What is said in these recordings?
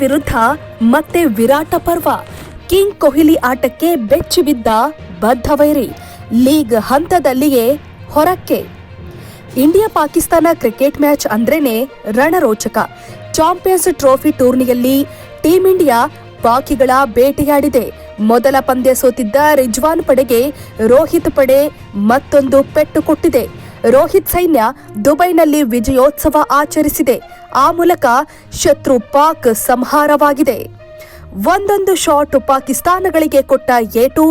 ವಿರುದ್ಧ ಮತ್ತೆ ವಿರಾಟ ಪರ್ವ. ಕಿಂಗ್ ಕೊಹ್ಲಿ ಆಟಕ್ಕೆ ಬೆಚ್ಚಿಬಿದ್ದ ಬದ್ಧವೈರಿ ಲೀಗ್ ಹಂತದಲ್ಲಿಯೇ ಹೊರಕ್ಕೆ. ಇಂಡಿಯಾ ಪಾಕಿಸ್ತಾನ ಕ್ರಿಕೆಟ್ ಮ್ಯಾಚ್ ಅಂದ್ರೇನೆ ರಣರೋಚಕ. ಚಾಂಪಿಯನ್ಸ್ ಟ್ರೋಫಿ ಟೂರ್ನಿಯಲ್ಲಿ ಟೀಂ ಇಂಡಿಯಾ ಪಾಕಿಗಳ ಬೇಟೆಯಾಡಿದೆ. ಮೊದಲ ಪಂದ್ಯ ಸೋತಿದ್ದ ರಿಜ್ವಾನ್ ಪಡೆಗೆ ರೋಹಿತ್ ಪಡೆ ಮತ್ತೊಂದು ಪೆಟ್ಟು ಕೊಟ್ಟಿದೆ. ರೋಹಿತ್ ಸೈನ್ಯ ದುಬೈನಲ್ಲಿ ವಿಜಯೋತ್ಸವ ಆಚರಿಸಿದೆ. ಆ ಮೂಲಕ ಶತ್ರು ಪಾಕ್ ಸಂಹಾರವಾಗಿದೆ. ಒಂದೊಂದು ಶಾಟ್ ಪಾಕಿಸ್ತಾನಗಳಿಗೆ ಕೊಟ್ಟ ಏಟು,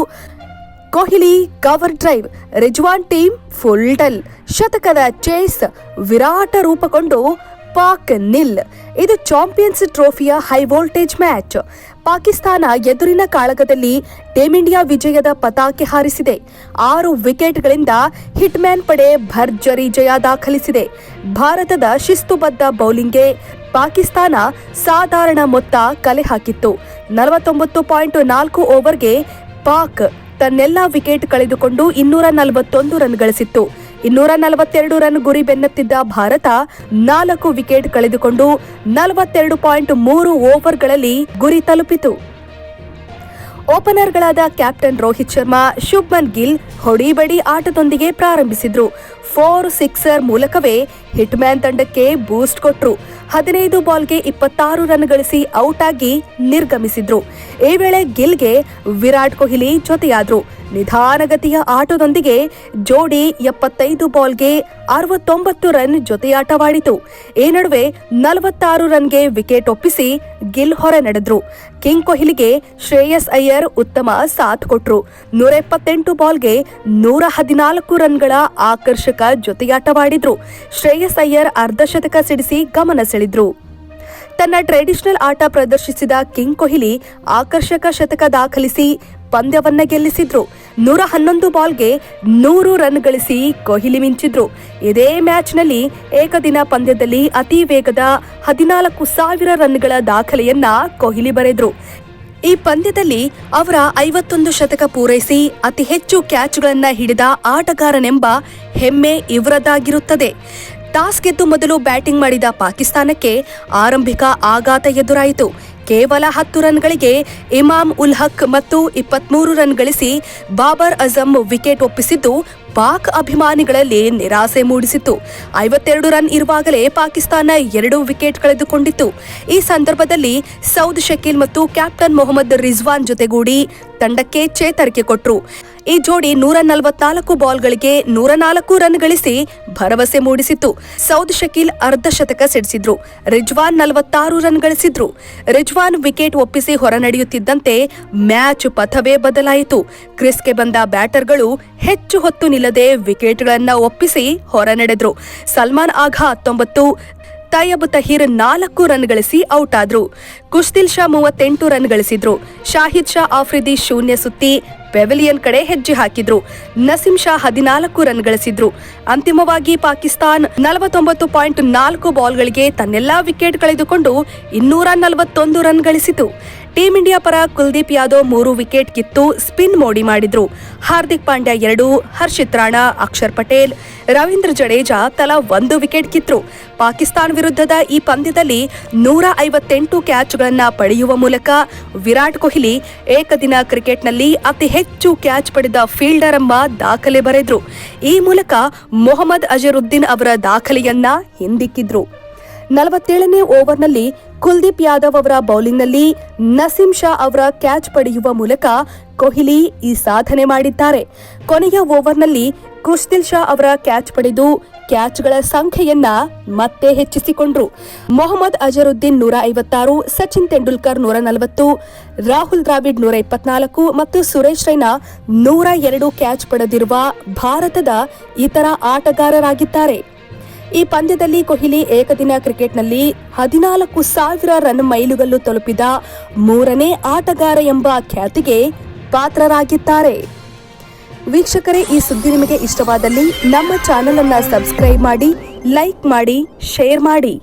Kohli cover drive, Rizwan team full dull, ಶತಕದ chase ವಿರಾಟ ರೂಪಗೊಂಡು ಪಾಕ್ ನಿಲ್. ಇದು ಚಾಂಪಿಯನ್ಸ್ ಟ್ರೋಫಿಯ ಹೈ ವೋಲ್ಟೇಜ್ ಮ್ಯಾಚ್. ಪಾಕಿಸ್ತಾನ ಎದುರಿನ ಕಾಳಗದಲ್ಲಿ ಟೀಂ ಇಂಡಿಯಾ ವಿಜಯದ ಪತಾಕೆ ಹಾರಿಸಿದೆ. ಆರು ವಿಕೆಟ್ಗಳಿಂದ ಹಿಟ್ಮ್ಯಾನ್ ಪಡೆ ಭರ್ಜರಿ ಜಯ ದಾಖಲಿಸಿದೆ. ಭಾರತದ ಶಿಸ್ತುಬದ್ಧ ಬೌಲಿಂಗ್ಗೆ ಪಾಕಿಸ್ತಾನ ಸಾಧಾರಣ ಮೊತ್ತ ಕಲೆ ಹಾಕಿತ್ತು. ನಲವತ್ತೊಂಬತ್ತು ಪಾಯಿಂಟ್ ನಾಲ್ಕು ಓವರ್ಗೆ ಪಾಕ್ ತನ್ನೆಲ್ಲಾ ವಿಕೆಟ್ ಕಳೆದುಕೊಂಡು ಇನ್ನೂರ ನಲವತ್ತೊಂದು ರನ್ ಗಳಿಸಿತ್ತು. ಇನ್ನೂರ ನಲವತ್ತೆರಡು ರನ್ ಗುರಿ ಬೆನ್ನತ್ತಿದ್ದ ಭಾರತ ನಾಲ್ಕು ವಿಕೆಟ್ ಕಳೆದುಕೊಂಡು ನಲವತ್ತೆರಡು ಪಾಯಿಂಟ್ ಮೂರು ಓವರ್ಗಳಲ್ಲಿ ಗುರಿ ತಲುಪಿತು. ಓಪನರ್ಗಳಾದ ಕ್ಯಾಪ್ಟನ್ ರೋಹಿತ್ ಶರ್ಮಾ, ಶುಭ್ಮನ್ ಗಿಲ್ ಹೊಡಿಬಡಿ ಆಟದೊಂದಿಗೆ ಪ್ರಾರಂಭಿಸಿದ್ರು. ಫೋರ್ ಸಿಕ್ಸರ್ ಮೂಲಕವೇ ಹಿಟ್ಮ್ಯಾನ್ ತಂಡಕ್ಕೆ ಬೂಸ್ಟ್ ಕೊಟ್ರು. ಹದಿನೈದು ಬಾಲ್ಗೆ ಇಪ್ಪತ್ತಾರು ರನ್ ಗಳಿಸಿ ಔಟ್ ಆಗಿ ನಿರ್ಗಮಿಸಿದ್ರು. ಈ ವೇಳೆ ಗಿಲ್ಗೆ ವಿರಾಟ್ ಕೊಹ್ಲಿ ಜೊತೆಯಾದ್ರು. ನಿಧಾನಗತಿಯ ಆಟದೊಂದಿಗೆ ಜೋಡಿ ಎಪ್ಪತ್ತೈದು ಬಾಲ್ಗೆ ಅರವತ್ತೊಂಬತ್ತು ರನ್ ಜೊತೆಯಾಟವಾಡಿತು. ಈ ನಡುವೆ ನಲವತ್ತಾರು ರನ್ಗೆ ವಿಕೆಟ್ ಒಪ್ಪಿಸಿ ಗಿಲ್ ಹೊರ ನಡೆದ್ರು. ಕಿಂಗ್ ಕೊಹ್ಲಿಗೆ ಶ್ರೇಯಸ್ ಅಯ್ಯರ್ ಉತ್ತಮ ಸಾಥ್ ಕೊಟ್ರು. ನೂರ ಎಪ್ಪತ್ತೆಂಟು ಬಾಲ್ಗೆ ನೂರ ಹದಿನಾಲ್ಕು ರನ್ಗಳ ಆಕರ್ಷಕ ಜೊತೆಯಾಟವಾಡಿದ್ರು. ಶ್ರೇಯಸ್ ಅಯ್ಯರ್ ಅರ್ಧಶತಕ ಸಿಡಿಸಿ ಗಮನ ಸೆಳೆದ್ರು. ತನ್ನ ಟ್ರೆಡಿಷನಲ್ ಆಟ ಪ್ರದರ್ಶಿಸಿದ ಕಿಂಗ್ ಕೊಹ್ಲಿ ಆಕರ್ಷಕ ಶತಕ ದಾಖಲಿಸಿ ಪಂದ್ಯವನ್ನ ಗೆಲ್ಲಿಸಿದ್ರು. ನೂರ ಹನ್ನೊಂದು ಬಾಲ್ಗೆ ನೂರು ರನ್ ಗಳಿಸಿ ಕೊಹ್ಲಿ ಮಿಂಚಿದ್ರು. ಇದೇ ಮ್ಯಾಚ್ನಲ್ಲಿ ಏಕದಿನ ಪಂದ್ಯದಲ್ಲಿ ಅತಿ ವೇಗದ ಹದಿನಾಲ್ಕು ಸಾವಿರ ರನ್ಗಳ ದಾಖಲೆಯನ್ನ ಕೊಹ್ಲಿ ಬರೆದ್ರು. ಈ ಪಂದ್ಯದಲ್ಲಿ ಅವರ ಐವತ್ತೊಂದು ಶತಕ ಪೂರೈಸಿ ಅತಿ ಹೆಚ್ಚು ಕ್ಯಾಚ್ಗಳನ್ನ ಹಿಡಿದ ಆಟಗಾರನೆಂಬ ಹೆಮ್ಮೆ ಇವರದಾಗಿರುತ್ತದೆ ಟಾಸ್ ಗೆದ್ದು ಮೊದಲು ಬ್ಯಾಟಿಂಗ್ ಮಾಡಿದ ಪಾಕಿಸ್ತಾನಕ್ಕೆ ಆರಂಭಿಕ ಆಘಾತ ಎದುರಾಯಿತು. ಕೇವಲ ಹತ್ತು ರನ್ಗಳಿಗೆ ಇಮಾಮ್ ಉಲ್ ಹಕ್ ಮತ್ತು ಇಪ್ಪತ್ಮೂರು ರನ್ ಗಳಿಸಿ ಬಾಬರ್ ಅಜಮ್ ವಿಕೆಟ್ ಒಪ್ಪಿಸಿದ್ದು ಪಾಕ್ ಅಭಿಮಾನಿಗಳಲ್ಲಿ ನಿರಾಸೆ ಮೂಡಿಸಿತ್ತು. ಐವತ್ತೆರಡು ರನ್ ಇರುವಾಗಲೇ ಪಾಕಿಸ್ತಾನ ಎರಡು ವಿಕೆಟ್ ಕಳೆದುಕೊಂಡಿತ್ತು. ಈ ಸಂದರ್ಭದಲ್ಲಿ ಸೌದ್ ಶಕೀಲ್ ಮತ್ತು ಕ್ಯಾಪ್ಟನ್ ಮೊಹಮ್ಮದ್ ರಿಜ್ವಾನ್ ಜೊತೆಗೂಡಿ ತಂಡಕ್ಕೆ ಚೇತರಿಕೆ ಕೊಟ್ಟರು ಈ ಜೋಡಿ ನೂರ ನಲವತ್ನಾಲ್ಕು ಬಾಲ್ಗಳಿಗೆ ನೂರ ನಾಲ್ಕು ರನ್ ಗಳಿಸಿ ಭರವಸೆ ಮೂಡಿಸಿತ್ತು. ಸೌದ್ ಶಕೀಲ್ ಅರ್ಧ ಶತಕ ಸಿಡಿಸಿದ್ರು. ರಿಜ್ವಾನ್ ನಲವತ್ತಾರು ರನ್ ಗಳಿಸಿದ್ರು. ರಿಜ್ವಾನ್ ವಿಕೆಟ್ ಒಪ್ಪಿಸಿ ಹೊರ ನಡೆಯುತ್ತಿದ್ದಂತೆ ಮ್ಯಾಚ್ ಪಥವೇ ಬದಲಾಯಿತು. ಕ್ರಿಸ್ಗೆ ಬಂದ ಬ್ಯಾಟರ್ಗಳು ಹೆಚ್ಚು ಹೊತ್ತು ನಿಲ್ಲದೆ ವಿಕೆಟ್ಗಳನ್ನ ಒಪ್ಪಿಸಿ ಹೊರ ನಡೆದ್ರು ಸಲ್ಮಾನ್ ಆಘಾ ಹತ್ತೊಂಬತ್ತು ತಯಬ್ ತಹೀರ್ ನಾಲ್ಕು ರನ್ ಗಳಿಸಿ ಔಟ್ ಆದ್ರು. ಕುಶ್ದಿಲ್ ಶಾ ಮೂವತ್ತೆಂಟು ರನ್ ಗಳಿಸಿದ್ರು. ಶಾಹಿದ್ ಶಾ ಆಫ್ರಿದಿ ಶೂನ್ಯ ಸುತ್ತಿ ಪೆವಿಲಿಯನ್ ಕಡೆ ಹೆಜ್ಜೆ ಹಾಕಿದ್ರು. ನಸೀಂ ಶಾ ಹದಿನಾಲ್ಕು ರನ್ ಗಳಿಸಿದ್ರು. ಅಂತಿಮವಾಗಿ ಪಾಕಿಸ್ತಾನ್ ನಲವತ್ತೊಂಬತ್ತು ಪಾಯಿಂಟ್ ನಾಲ್ಕು ಬಾಲ್ಗಳಿಗೆ ತನ್ನೆಲ್ಲಾ ವಿಕೆಟ್ ಕಳೆದುಕೊಂಡು ಇನ್ನೂರ ನಲವತ್ತೊಂದು ರನ್ ಗಳಿಸಿತು. ಟೀಂ ಇಂಡಿಯಾ ಪರ ಕುಲ್ದೀಪ್ ಯಾದವ್ ಮೂರು ವಿಕೆಟ್ ಕಿತ್ತು ಸ್ಪಿನ್ ಮೋಡಿ ಮಾಡಿದ್ರು. ಹಾರ್ದಿಕ್ ಪಾಂಡ್ಯ ಎರಡು, ಹರ್ಷಿತ್ ರಾಣಾ, ಅಕ್ಷರ್ ಪಟೇಲ್, ರವೀಂದ್ರ ಜಡೇಜಾ ತಲಾ ಒಂದು ವಿಕೆಟ್ ಕಿತ್ತರು ಪಾಕಿಸ್ತಾನ ವಿರುದ್ಧದ ಈ ಪಂದ್ಯದಲ್ಲಿ ನೂರ ಐವತ್ತೆಂಟು ಕ್ಯಾಚ್ಗಳನ್ನು ಪಡೆಯುವ ಮೂಲಕ ವಿರಾಟ್ ಕೊಹ್ಲಿ ಏಕದಿನ ಕ್ರಿಕೆಟ್ನಲ್ಲಿ ಅತಿ ಹೆಚ್ಚು ಕ್ಯಾಚ್ ಪಡೆದ ಫೀಲ್ಡರ್ ಎಂಬ ದಾಖಲೆ ಬರೆದ್ರು. ಈ ಮೂಲಕ ಮೊಹಮ್ಮದ್ ಅಜರುದ್ದೀನ್ ಅವರ ದಾಖಲೆಯನ್ನ ಹಿಂದಿಕ್ಕಿದ್ರು. ನಲವತ್ತೇಳನೇ ಓವರ್ನಲ್ಲಿ ಕುಲ್ದೀಪ್ ಯಾದವ್ ಅವರ ಬೌಲಿಂಗ್ನಲ್ಲಿ ನಸೀಂ ಶಾ ಅವರ ಕ್ಯಾಚ್ ಪಡೆಯುವ ಮೂಲಕ ಕೊಹ್ಲಿ ಈ ಸಾಧನೆ ಮಾಡಿದ್ದಾರೆ. ಕೊನೆಯ ಓವರ್ನಲ್ಲಿ ಕುಶ್ದಿಲ್ ಶಾ ಅವರ ಕ್ಯಾಚ್ ಪಡೆದು ಕ್ಯಾಚ್ಗಳ ಸಂಖ್ಯೆಯನ್ನ ಮತ್ತೆ ಹೆಚ್ಚಿಸಿಕೊಂಡ್ರು. ಮೊಹಮ್ಮದ್ ಅಜರುದ್ದೀನ್ ನೂರ ಐವತ್ತಾರು, ಸಚಿನ್ ತೆಂಡೂಲ್ಕರ್ ನೂರ ನಲವತ್ತು, ರಾಹುಲ್ ದ್ರಾವಿಡ್ ನೂರ ಇಪ್ಪತ್ನಾಲ್ಕು ಮತ್ತು ಸುರೇಶ್ ರೈನಾ ನೂರ ಎರಡು ಕ್ಯಾಚ್ ಪಡೆದಿರುವ ಭಾರತದ ಇತರ ಆಟಗಾರರಾಗಿದ್ದಾರೆ. ಈ ಪಂದ್ಯದಲ್ಲಿ ಕೊಹ್ಲಿ ಏಕದಿನ ಕ್ರಿಕೆಟ್ನಲ್ಲಿ ಹದಿನಾಲ್ಕು ಸಾವಿರ ರನ್ ಮೈಲುಗಲ್ಲು ತಲುಪಿದ ಮೂರನೇ ಆಟಗಾರ ಎಂಬ ಖ್ಯಾತಿಗೆ ಪಾತ್ರರಾಗಿದ್ದಾರೆ. ವೀಕ್ಷಕರೇ, ಈ ಸುದ್ದಿ ನಿಮಗೆ ಇಷ್ಟವಾದಲ್ಲಿ ನಮ್ಮ ಚಾನೆಲ್ ಅನ್ನು ಸಬ್ಸ್ಕ್ರೈಬ್ ಮಾಡಿ, ಲೈಕ್ ಮಾಡಿ, ಶೇರ್ ಮಾಡಿ.